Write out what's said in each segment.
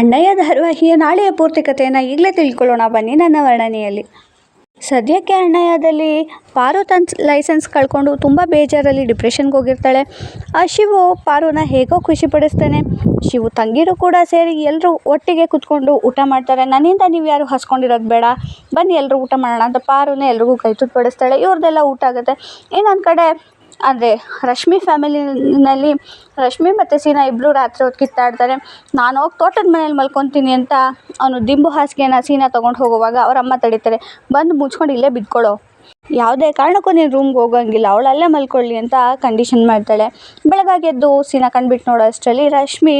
ಅಣ್ಣಯ್ಯ ಧಾರಾವಾಹಿಯ ನಾಳೆಯ ಪೂರ್ತಿ ಕಥೆಯನ್ನು ಈಗಲೇ ತಿಳ್ಕೊಳ್ಳೋಣ. ಬನ್ನಿ ನನ್ನ ವರ್ಣನೆಯಲ್ಲಿ. ಸದ್ಯಕ್ಕೆ ಅಣ್ಣಯ್ಯದಲ್ಲಿ ಪಾರು ತನ್ ಲೈಸೆನ್ಸ್ ಕಳ್ಕೊಂಡು ತುಂಬ ಬೇಜಾರಲ್ಲಿ ಡಿಪ್ರೆಷನ್ಗೆ ಹೋಗಿರ್ತಾಳೆ. ಆ ಶಿವು ಪಾರುನ ಹೇಗೋ ಖುಷಿ ಪಡಿಸ್ತಾನೆ. ಶಿವು ತಂಗಿರು ಕೂಡ ಸೇರಿ ಎಲ್ಲರೂ ಒಟ್ಟಿಗೆ ಕುತ್ಕೊಂಡು ಊಟ ಮಾಡ್ತಾರೆ. ನನ್ನಿಂದ ನೀವು ಯಾರು ಹಸ್ಕೊಂಡಿರೋದು ಬೇಡ. ಬನ್ನಿ ಎಲ್ಲರೂ ಊಟ ಮಾಡೋಣ ಅಂತ ಪಾರುನೇ ಎಲ್ರಿಗೂ ಕೈ ತುತ್ತು ಬಡಿಸ್ತಾಳೆ. ಇವ್ರದ್ದೆಲ್ಲ ಊಟ ಆಗುತ್ತೆ. ಇನ್ನೊಂದು ಕಡೆ ಅಂದರೆ ರಶ್ಮಿ ಫ್ಯಾಮಿಲಿನಲ್ಲಿ ರಶ್ಮಿ ಮತ್ತು ಸೀನಾ ಇಬ್ಬರು ರಾತ್ರಿ ಹೊತ್ತು ಕಿತ್ತಾಡ್ತಾರೆ. ನಾನು ಹೋಗಿ ತೋಟದ ಮನೇಲಿ ಮಲ್ಕೊತೀನಿ ಅಂತ ಅವನು ದಿಂಬು ಹಾಸಿಗೆನ ಸೀನಾ ತೊಗೊಂಡು ಹೋಗುವಾಗ ಅವ್ರ ಅಮ್ಮ ತಡೀತಾರೆ. ಬಂದು ಮುಚ್ಕೊಂಡು ಇಲ್ಲೇ ಬಿದ್ಕೊಳ್ಳೋ ಯಾವುದೇ ಕಾರಣಕ್ಕೂ ನೀನು ರೂಮ್ಗೆ ಹೋಗೋಂಗಿಲ್ಲ. ಅವಳು ಅಲ್ಲೇ ಮಲ್ಕೊಳ್ಳಿ ಅಂತ ಕಂಡೀಷನ್ ಮಾಡ್ತಾಳೆ. ಬೆಳಗಾಗಿ ಎದ್ದು ಸೀನಾ ಕಂಡುಬಿಟ್ಟು ನೋಡೋ ಅಷ್ಟರಲ್ಲಿ ರಶ್ಮಿ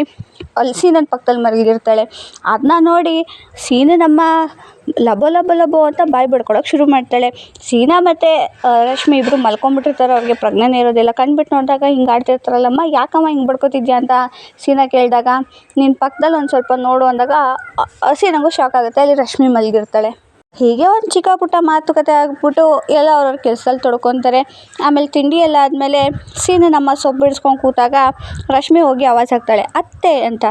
ಅಲ್ಲಿ ಸೀನನ ಪಕ್ಕದಲ್ಲಿ ಮಲಗಿರ್ತಾಳೆ. ಅದನ್ನ ನೋಡಿ ಸೀನನಮ್ಮ ಲಬೋ ಲಬೋ ಲಬೋ ಅಂತ ಬಾಯಿ ಬಡ್ಕೊಳಕ್ಕೆ ಶುರು ಮಾಡ್ತಾಳೆ. ಸೀನಾ ಮತ್ತು ರಶ್ಮಿ ಇಬ್ಬರು ಮಲ್ಕೊಂಬಿಟ್ಟಿರ್ತಾರೆ, ಅವ್ರಿಗೆ ಪ್ರಜ್ಞೆನೇ ಇರೋದಿಲ್ಲ. ಕಣ್ಬಿಟ್ಟು ನೋಡಿದಾಗ ಹಿಂಗೆ ಆಡ್ತಿರ್ತಾರಲ್ಲಮ್ಮ, ಯಾಕಮ್ಮ ಹಿಂಗೆ ಬಡ್ಕೋತಿದ್ಯಾ ಅಂತ ಸೀನಾ ಕೇಳಿದಾಗ ನಿನ್ನ ಪಕ್ಕದಲ್ಲಿ ಒಂದು ಸ್ವಲ್ಪ ನೋಡು ಅಂದಾಗ ಸೀನಾಗೂ ಶಾಕ್ ಆಗುತ್ತೆ. ಅಲ್ಲಿ ರಶ್ಮಿ ಮಲಗಿರ್ತಾಳೆ. ಹೀಗೆ ಒಂದು ಚಿಕ್ಕ ಪುಟ್ಟ ಮಾತುಕತೆ ಆಗಿಬಿಟ್ಟು ಎಲ್ಲ ಅವ್ರವ್ರ ಕೆಲಸದಲ್ಲಿ ತೊಡ್ಕೊತಾರೆ. ಆಮೇಲೆ ತಿಂಡಿ ಎಲ್ಲ ಆದಮೇಲೆ ಸೀನನಮ್ಮ ಸೊಪ್ಪು ಬಿಡಿಸ್ಕೊಂಡು ಕೂತಾಗ ರಶ್ಮಿ ಹೋಗಿ ಆವಾಜ್ ಹಾಕ್ತಾಳೆ. ಅತ್ತೆ ಅಂತ.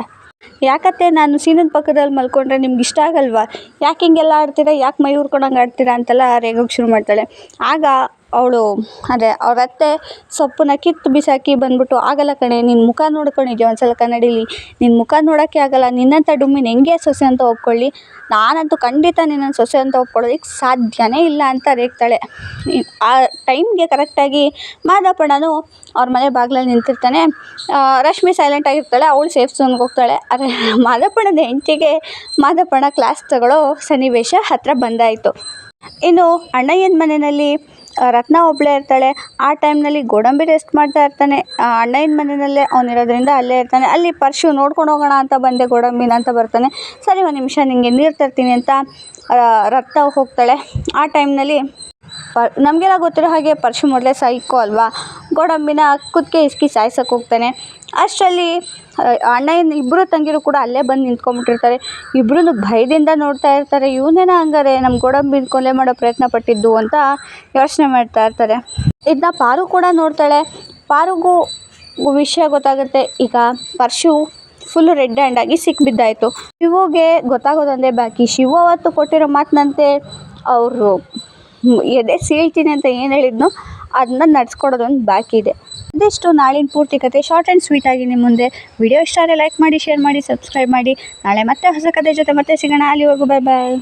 ಯಾಕತ್ತೆ ನಾನು ಸೀನದ ಪಕ್ಕದಲ್ಲಿ ಮಲ್ಕೊಂಡ್ರೆ ನಿಮ್ಗೆ ಇಷ್ಟ ಆಗಲ್ವಾ? ಯಾಕೆ ಹಿಂಗೆಲ್ಲ ಆಡ್ತೀರಾ? ಯಾಕೆ ಮೈ ಉರ್ಕೊಂಡಂಗೆ ಆಡ್ತೀರಾ ಅಂತೆಲ್ಲ ರೇಗೋಕೆ ಶುರು ಮಾಡ್ತಾಳೆ. ಆಗ ಅವಳು ಅಂದರೆ ಅವ್ರ ಅತ್ತೆ ಸೊಪ್ಪನ್ನ ಕಿತ್ತು ಬಿಸಾಕಿ ಬಂದ್ಬಿಟ್ಟು, ಆಗಲ್ಲ ಕಣೆ ನಿನ್ನ ಮುಖ ನೋಡ್ಕೊಂಡಿದ್ದೆ ಒಂದು ಸಲ ಕನ್ನಡಿಲಿ? ನಿನ್ನ ಮುಖ ನೋಡೋಕ್ಕೆ ಆಗಲ್ಲ, ನಿನ್ನಂಥ ಡುಮ್ಮಿನ ಹೆಂಗೆ ಸೊಸೆ ಅಂತ ಒಪ್ಕೊಳ್ಳಿ? ನಾನಂತೂ ಖಂಡಿತ ನಿನ್ನನ್ನು ಸೊಸೆ ಅಂತ ಒಪ್ಕೊಳ್ಳೋದಕ್ಕೆ ಸಾಧ್ಯವೇ ಇಲ್ಲ, ಅಂತ ರೇಗ್ತಾಳೆ. ಆ ಟೈಮ್ಗೆ ಕರೆಕ್ಟಾಗಿ ಮಾದಪ್ಪಣ್ಣನು ಅವ್ರ ಮನೆ ಬಾಗ್ಲಲ್ಲಿ ನಿಂತಿರ್ತಾನೆ. ರಶ್ಮಿ ಸೈಲೆಂಟ್ ಆಗಿರ್ತಾಳೆ, ಅವಳು ಸೇಫ್ ಝೋನ್ಗೆ ಹೋಗ್ತಾಳೆ. ಆದರೆ ಮಾದಪ್ಪಣ್ಣನ ಹೆಂಡತಿಗೆ ಮಾದಪ್ಪಣ್ಣ ಕ್ಲಾಸ್ ತಗೊಳ್ಳೋ ಸನ್ನಿವೇಶ ಹತ್ತಿರ ಬಂದಾಯಿತು. ಇನ್ನು ಅಣ್ಣಯ್ಯನ ಮನೆಯಲ್ಲಿ ರತ್ನ ಒಬ್ಬಳೇ ಇರ್ತಾಳೆ. ಆ ಟೈಮ್ನಲ್ಲಿ ಗೋಡಂಬಿ ರೆಸ್ಟ್ ಮಾಡ್ತಾ ಇರ್ತಾನೆ. ಅಣ್ಣನ ಮನೆಯಲ್ಲೇ ಅವನಿರೋದ್ರಿಂದ ಅಲ್ಲೇ ಇರ್ತಾನೆ. ಅಲ್ಲಿ ಪರ್ಶು ನೋಡ್ಕೊಂಡು ಹೋಗೋಣ ಅಂತ ಬಂದೆ ಗೋಡಂಬಿನ ಅಂತ ಬರ್ತಾನೆ. ಸರಿ, ಒಂದು ನಿಮಿಷ ನಿಮಗೆ ನೀರು ತರ್ತೀನಿ ಅಂತ ರತ್ನ ಹೋಗ್ತಾಳೆ. ಆ ಟೈಮ್ನಲ್ಲಿ ಪ ನಮಗೆಲ್ಲ ಗೊತ್ತಿರೋ ಹಾಗೆ ಪರ್ಶು ಮೊದಲೇ ಸೈಕೋ ಅಲ್ವಾ? ಗೋಡಂಬಿನ ಕುತ್ತಿಗೆ ಇಸ್ಕಿ ಸಾಯ್ಸಕ್ಕೆ ಹೋಗ್ತಾನೆ. ಅಷ್ಟರಲ್ಲಿ ಅಣ್ಣಯ್ಯನ ಇಬ್ಬರು ತಂಗಿರು ಕೂಡ ಅಲ್ಲೇ ಬಂದು ನಿಂತ್ಕೊಂಬಿಟ್ಟಿರ್ತಾರೆ ಇಬ್ರೂ ಭಯದಿಂದ ನೋಡ್ತಾ ಇರ್ತಾರೆ, ಇವನೇನ ಹಂಗಾರೆ? ನಮ್ಮ ಗೋಡಂಬಿ ಕೊಲೆ ಮಾಡೋ ಪ್ರಯತ್ನ ಪಟ್ಟಿದ್ದು ಅಂತ ಯೋಚನೆ ಮಾಡ್ತಾ ಇರ್ತಾರೆ. ಇದನ್ನ ಪಾರು ಕೂಡ ನೋಡ್ತಾಳೆ. ಪಾರುಗೂ ವಿಷಯ ಗೊತ್ತಾಗುತ್ತೆ. ಈಗ ಪರ್ಶು ಫುಲ್ ರೆಡ್ ಹ್ಯಾಂಡ್ ಆಗಿ ಸಿಕ್ಕಿಬಿದ್ದಾಯಿತು ಶಿವುಗೆ ಗೊತ್ತಾಗೋದಂದೇ ಬಾಕಿ. ಶಿವು ಅವತ್ತು ಕೊಟ್ಟಿರೋ ಮಾತಿನಂತೆ ಅವರು ಎದೆ ಸೀಳ್ತೀನಿ ಅಂತ ಏನು ಹೇಳಿದ್ನೋ ಅದನ್ನ ನಡ್ಸ್ಕೊಡೋದೊಂದು ಬಾಕಿ ಇದೆ ಇದಿಷ್ಟು ನಾಳಿನ ಪೂರ್ತಿ ಕತೆ ಶಾರ್ಟ್ ಆ್ಯಂಡ್ ಸ್ವೀಟ್ ಆಗಿ ನಿಮ್ಮ ಮುಂದೆ. ವಿಡಿಯೋ ಇಷ್ಟ ಆದರೆ ಲೈಕ್ ಮಾಡಿ ಶೇರ್ ಮಾಡಿ ಸಬ್ಸ್ಕ್ರೈಬ್ ಮಾಡಿ. ನಾಳೆ ಮತ್ತೆ ಹೊಸ ಕತೆ ಜೊತೆ ಮತ್ತೆ ಸಿಗೋಣ. ಅಲ್ಲಿವರೆಗೂ ಬಾಯ್ ಬಾಯ್